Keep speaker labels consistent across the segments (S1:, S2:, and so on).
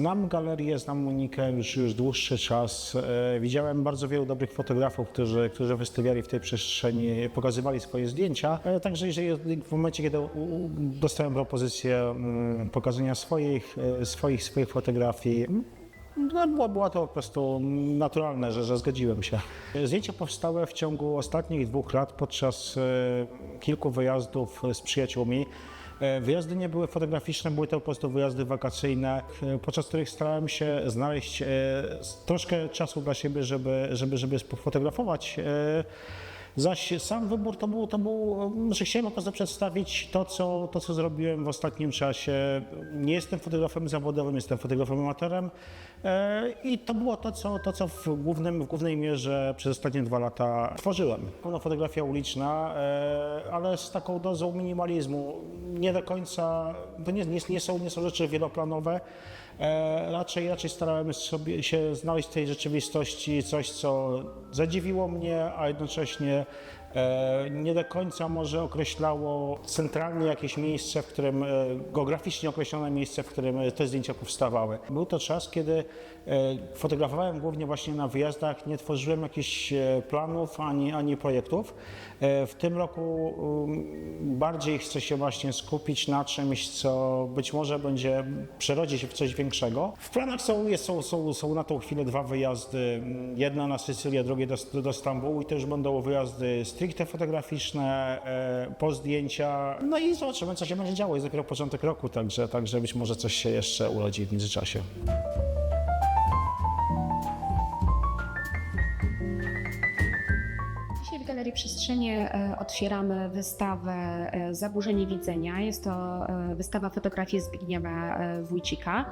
S1: Znam galerię, znam Monikę już, już dłuższy czas. E, Widziałem bardzo wielu dobrych fotografów, którzy, którzy wystawiali w tej przestrzeni, pokazywali swoje zdjęcia. E, Także jeżeli w momencie, kiedy dostałem propozycję mm, pokazania swoich, e, swoich, swoich fotografii, no, było, było to po prostu naturalne, że, że zgodziłem się. Zdjęcia powstałe w ciągu ostatnich dwóch lat podczas kilku wyjazdów z przyjaciółmi. E, Wyjazdy nie były fotograficzne, były to po prostu wyjazdy wakacyjne, e, podczas których starałem się znaleźć e, troszkę czasu dla siebie, żeby, żeby, żeby sfotografować. Zaś sam wybór to był, to był, że chciałem po przedstawić to co, to, co zrobiłem w ostatnim czasie. Nie jestem fotografem zawodowym, jestem fotografem amatorem e, i to było to, co, to, co w, głównym, w głównej mierze przez ostatnie dwa lata tworzyłem. Pełna fotografia uliczna, e, ale z taką dozą minimalizmu. Nie do końca, to nie, nie, nie, są, nie są rzeczy wieloplanowe. E, raczej, raczej starałem sobie się znaleźć w tej rzeczywistości coś, co zadziwiło mnie, a jednocześnie nie do końca może określało centralnie jakieś miejsce, w którym, e, geograficznie określone miejsce, w którym e, te zdjęcia powstawały. Był to czas, kiedy e, fotografowałem głównie właśnie na wyjazdach, nie tworzyłem jakichś e, planów ani, ani projektów. E, W tym roku um, bardziej chcę się właśnie skupić na czymś, co być może będzie przerodzi się w coś większego. W planach są, są, są, są na tą chwilę dwa wyjazdy. Jedna na Sycylię, drugie do, do Stambułu i już będą wyjazdy stricte fotograficzne, e, po zdjęcia. No i zobaczymy, co się będzie działo. Jest dopiero początek roku, także, także być może coś się jeszcze urodzi w międzyczasie.
S2: Dzisiaj w Galerii Przestrzenie otwieramy wystawę e, Zaburzenie widzenia. Jest to e, wystawa fotografii Zbigniewa Wójcika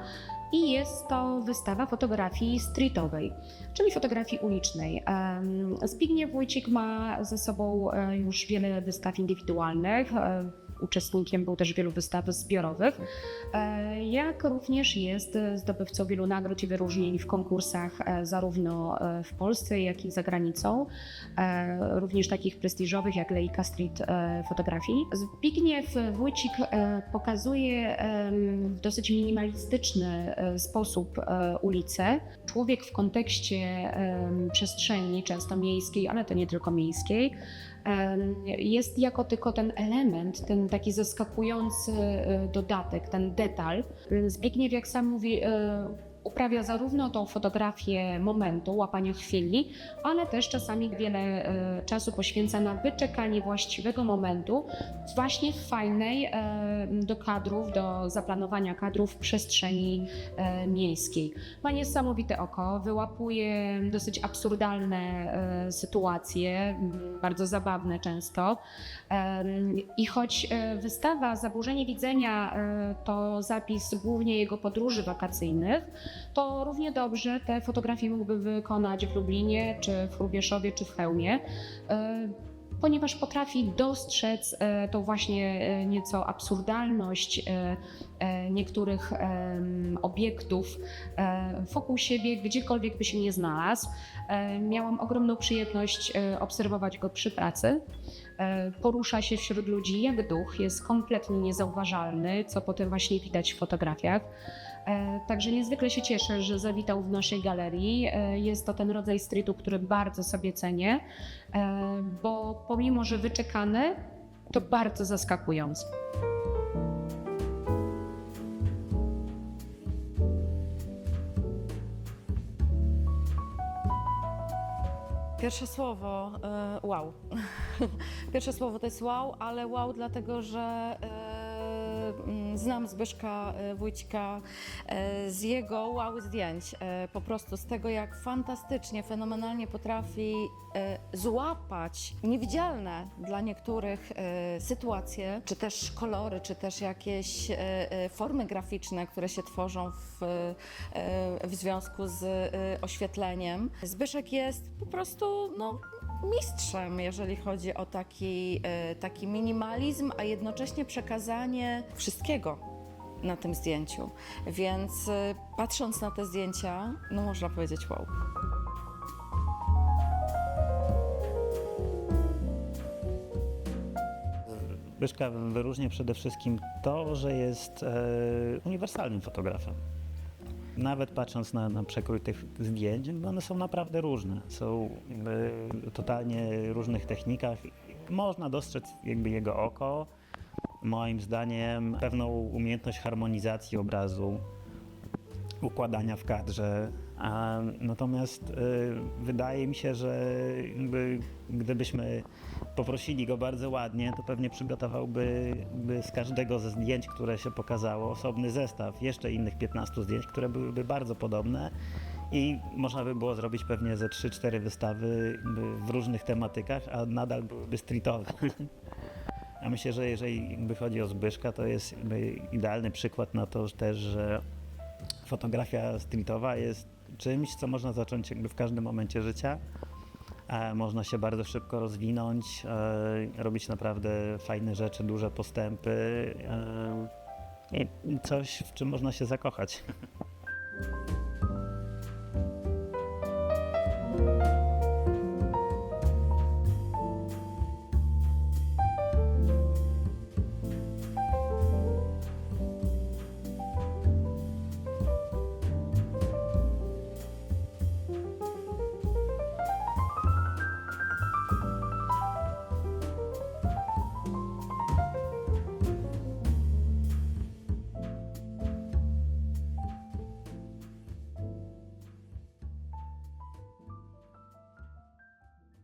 S2: i jest to wystawa fotografii streetowej, czyli fotografii ulicznej. Zbigniew Wójcik ma ze sobą e, już wiele wystaw indywidualnych. Uczestnikiem był też wielu wystaw zbiorowych, e, jak również jest zdobywcą wielu nagród i wyróżnień w konkursach e, zarówno e, w Polsce, jak i za granicą również takich prestiżowych jak Leica Street fotografii. Zbigniew Wójcik pokazuje w dosyć minimalistyczny sposób ulicę. Człowiek w kontekście przestrzeni, często miejskiej, ale to nie tylko miejskiej, jest jako tylko ten element, ten taki zaskakujący e, dodatek, ten detal. Zbigniew, jak sam mówi, e, uprawia zarówno tą fotografię momentu, łapania chwili, ale też czasami wiele e, czasu poświęca na wyczekanie właściwego momentu, właśnie w fajnej e, do kadrów, do zaplanowania kadrów przestrzeni e, miejskiej. Ma niesamowite oko, wyłapuje dosyć absurdalne sytuacje, bardzo zabawne często. I choć wystawa Zaburzenie widzenia to zapis głównie jego podróży wakacyjnych, to równie dobrze te fotografie mógłby wykonać w Lublinie, czy w Hrubieszowie, czy w Chełmie, e, ponieważ potrafi dostrzec e, tą właśnie e, nieco absurdalność niektórych obiektów wokół siebie, gdziekolwiek by się nie znalazł. Miałam ogromną przyjemność obserwować go przy pracy. Porusza się wśród ludzi jak duch, jest kompletnie niezauważalny, co potem właśnie widać w fotografiach. E, Także niezwykle się cieszę, że zawitał w naszej galerii. E, Jest to ten rodzaj streetu, który bardzo sobie cenię, e, bo pomimo, że wyczekany, to bardzo zaskakujący.
S3: Pierwsze słowo wow. Pierwsze słowo to jest wow, ale wow dlatego, że znam Zbyszka e, Wójcika e, z jego wow zdjęć. E, po prostu z tego, jak fantastycznie, fenomenalnie potrafi złapać niewidzialne dla niektórych sytuacje, czy też kolory, czy też jakieś formy graficzne, które się tworzą w, w związku z oświetleniem. Zbyszek jest po prostu no, mistrzem, jeżeli chodzi o taki, e, taki minimalizm, a jednocześnie przekazanie wszystkiego na tym zdjęciu. Więc e, patrząc na te zdjęcia, no można powiedzieć wow.
S4: Byszka wyróżnia przede wszystkim to, że jest e, uniwersalnym fotografem. Nawet patrząc na, na przekrój tych zdjęć, one są naprawdę różne. Są jakby totalnie różnych technikach. Można dostrzec jakby jego oko, moim zdaniem pewną umiejętność harmonizacji obrazu, układania w kadrze. A, natomiast y, wydaje mi się, że jakby, gdybyśmy poprosili go bardzo ładnie, to pewnie przygotowałby by z każdego ze zdjęć, które się pokazało, osobny zestaw jeszcze innych 15 zdjęć, które byłyby bardzo podobne. I można by było zrobić pewnie ze 3-4 wystawy w różnych tematykach, a nadal byłyby streetowe. Ja myślę, że jeżeli chodzi o Zbyszka, to jest idealny przykład na to też, że fotografia streetowa jest czymś, co można zacząć jakby w każdym momencie życia. E, można się bardzo szybko rozwinąć, e, robić naprawdę fajne rzeczy, duże postępy e, i coś, w czym można się zakochać.